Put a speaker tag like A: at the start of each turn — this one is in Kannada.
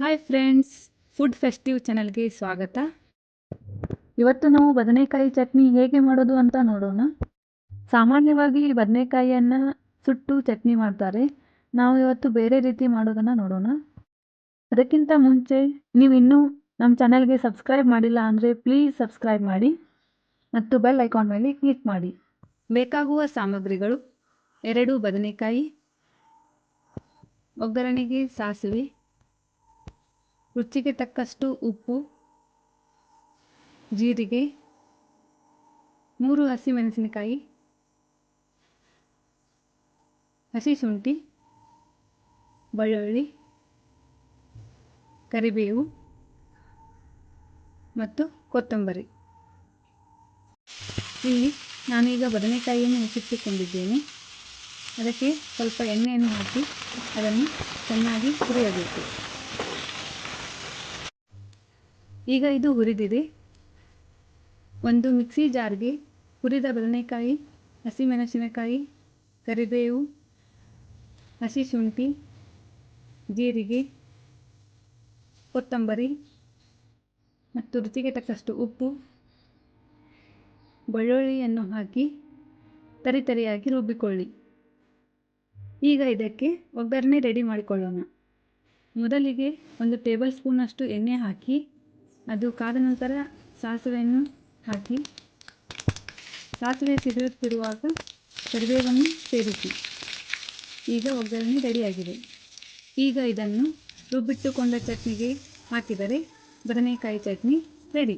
A: ಹಾಯ್ ಫ್ರೆಂಡ್ಸ್ ಫುಡ್ ಫೆಸ್ಟಿವ್ ಚಾನಲ್ಗೆ ಸ್ವಾಗತ. ಇವತ್ತು ನಾವು ಬದನೆಕಾಯಿ ಚಟ್ನಿ ಹೇಗೆ ಮಾಡೋದು ಅಂತ ನೋಡೋಣ. ಸಾಮಾನ್ಯವಾಗಿ ಬದನೆಕಾಯಿಯನ್ನು ಸುಟ್ಟು ಚಟ್ನಿ ಮಾಡ್ತಾರೆ. ನಾವು ಇವತ್ತು ಬೇರೆ ರೀತಿ ಮಾಡೋದನ್ನು ನೋಡೋಣ. ಅದಕ್ಕಿಂತ ಮುಂಚೆ ನೀವು ಇನ್ನೂ ನಮ್ಮ ಚಾನಲ್ಗೆ ಸಬ್ಸ್ಕ್ರೈಬ್ ಮಾಡಿಲ್ಲ ಅಂದರೆ ಪ್ಲೀಸ್ ಸಬ್ಸ್ಕ್ರೈಬ್ ಮಾಡಿ ಮತ್ತು ಬೆಲ್ ಐಕಾನ್ ಮೇಲೆ ಕ್ಲಿಕ್ ಮಾಡಿ. ಬೇಕಾಗುವ ಸಾಮಗ್ರಿಗಳು ಎರಡು ಬದನೆಕಾಯಿ ಒಗ್ಗರಣೆಗೆ ಸಾಸಿವೆ ರುಚಿಗೆ ತಕ್ಕಷ್ಟು ಉಪ್ಪು, ಜೀರಿಗೆ, ಮೂರು ಹಸಿಮೆಣಸಿನಕಾಯಿ, ಹಸಿ ಶುಂಠಿ, ಬೆಳ್ಳುಳ್ಳಿ, ಕರಿಬೇವು ಮತ್ತು ಕೊತ್ತಂಬರಿ. ಇಲ್ಲಿ ನಾನೀಗ ಬದನೆಕಾಯಿಯನ್ನು ಹೆಚ್ಚಿಟ್ಟುಕೊಂಡಿದ್ದೇನೆ. ಅದಕ್ಕೆ ಸ್ವಲ್ಪ ಎಣ್ಣೆಯನ್ನು ಹಾಕಿ ಅದನ್ನು ಚೆನ್ನಾಗಿ ಹುರಿಯಬೇಕು ಈಗ ಇದು ಹುರಿದಿದೆ ಒಂದು ಮಿಕ್ಸಿ ಜಾರ್ಗೆ ಹುರಿದ ಬದನೆಕಾಯಿ ಹಸಿಮೆಣಸಿನಕಾಯಿ, ಕರಿಬೇವು, ಹಸಿ ಶುಂಠಿ, ಜೀರಿಗೆ, ಕೊತ್ತಂಬರಿ ಮತ್ತು ರುಚಿಗೆ ತಕ್ಕಷ್ಟು ಉಪ್ಪು, ಬೆಳ್ಳುಳ್ಳಿಯನ್ನು ಹಾಕಿ ತರಿತರಿಯಾಗಿ ರುಬ್ಬಿಕೊಳ್ಳಿ. ಈಗ ಇದಕ್ಕೆ ಒಗ್ಗರಣೆ ರೆಡಿ ಮಾಡಿಕೊಳ್ಳೋಣ. ಮೊದಲಿಗೆ ಒಂದು ಟೇಬಲ್ ಸ್ಪೂನಷ್ಟು ಎಣ್ಣೆ ಹಾಕಿ ಅದು ಕಾದ ನಂತರ ಸಾಸಿವೆಯನ್ನು ಹಾಕಿ, ಸಾಸಿವೆ ಸಿಡಿಯುತ್ತಿರುವಾಗ ಕರಿಬೇವನ್ನು ಸೇರಿಸಿ. ಈಗ ಒಗ್ಗರಣೆ ರೆಡಿಯಾಗಿದೆ. ಈಗ ಇದನ್ನು ರುಬ್ಬಿಟ್ಟುಕೊಂಡ ಚಟ್ನಿಗೆ ಹಾಕಿದರೆ ಬದನೆಕಾಯಿ ಚಟ್ನಿ ರೆಡಿ.